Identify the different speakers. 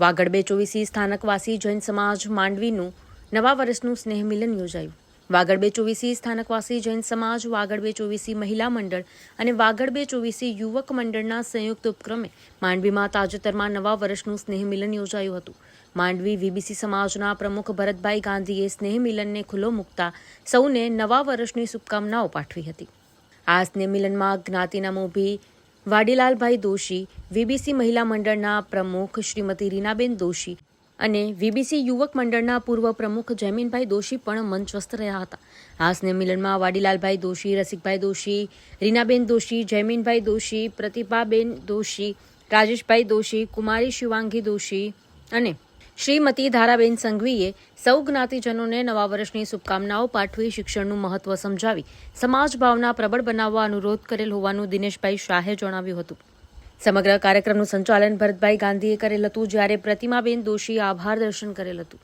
Speaker 1: વાગડ બે ચોવીસી સ્થાનકવાસી જૈન સમાજ માંડવીનું નવા વર્ષનું સ્નેહ મિલન યોજાયું. વાગડ બે ચોવીસી સ્થાનકવાસી જૈન સમાજ, વાગડ બે ચોવીસી મહિલા મંડળ અને વાગડ બે ચોવીસી યુવક મંડળના સંયુક્ત ઉપક્રમે માંડવીમાં તાજેતરમાં નવા વર્ષનું સ્નેહ મિલન યોજાયું હતું. માંડવી વીબીસી સમાજના પ્રમુખ ભરતભાઈ ગાંધીએ સ્નેહ મિલનને ખુલ્લો મૂકતા સૌને નવા વર્ષની શુભકામનાઓ પાઠવી હતી. આ સ્નેહ મિલનમાં જ્ઞાતિના મોભી વાડીલાલભાઈ દોશી, વીબીસી મહિલા મંડળના પ્રમુખ શ્રીમતી રીનાબેન દોશી અને વીબીસી યુવક મંડળના પૂર્વ પ્રમુખ જયમીનભાઈ દોશી પણ મંચસ્થ રહ્યા હતા. આ સ્નેહ મિલનમાં વાડીલાલભાઈ દોશી, રસિકભાઈ દોશી, રીનાબેન દોશી, જયમીનભાઈ દોશી પ્રતિભાબેન દોશી, રાજેશભાઈ દોશી, કુમારી શિવાંગી દોશી અને શ્રીમતી ધારાબેન સંઘવીએ સૌ જ્ઞાતિજનોને નવા વર્ષની શુભકામનાઓ પાઠવી શિક્ષણનું મહત્વ સમજાવી સમાજ ભાવના પ્રબળ બનાવવા અનુરોધ કરેલ હોવાનું દિનેશભાઈ શાહે જણાવ્યું હતું. સમગ્ર કાર્યક્રમનું સંચાલન ભરતભાઈ ગાંધીએ કરેલ હતું, જ્યારે પ્રતિમાબેન દોશીએ આભાર દર્શન કરેલ હતું.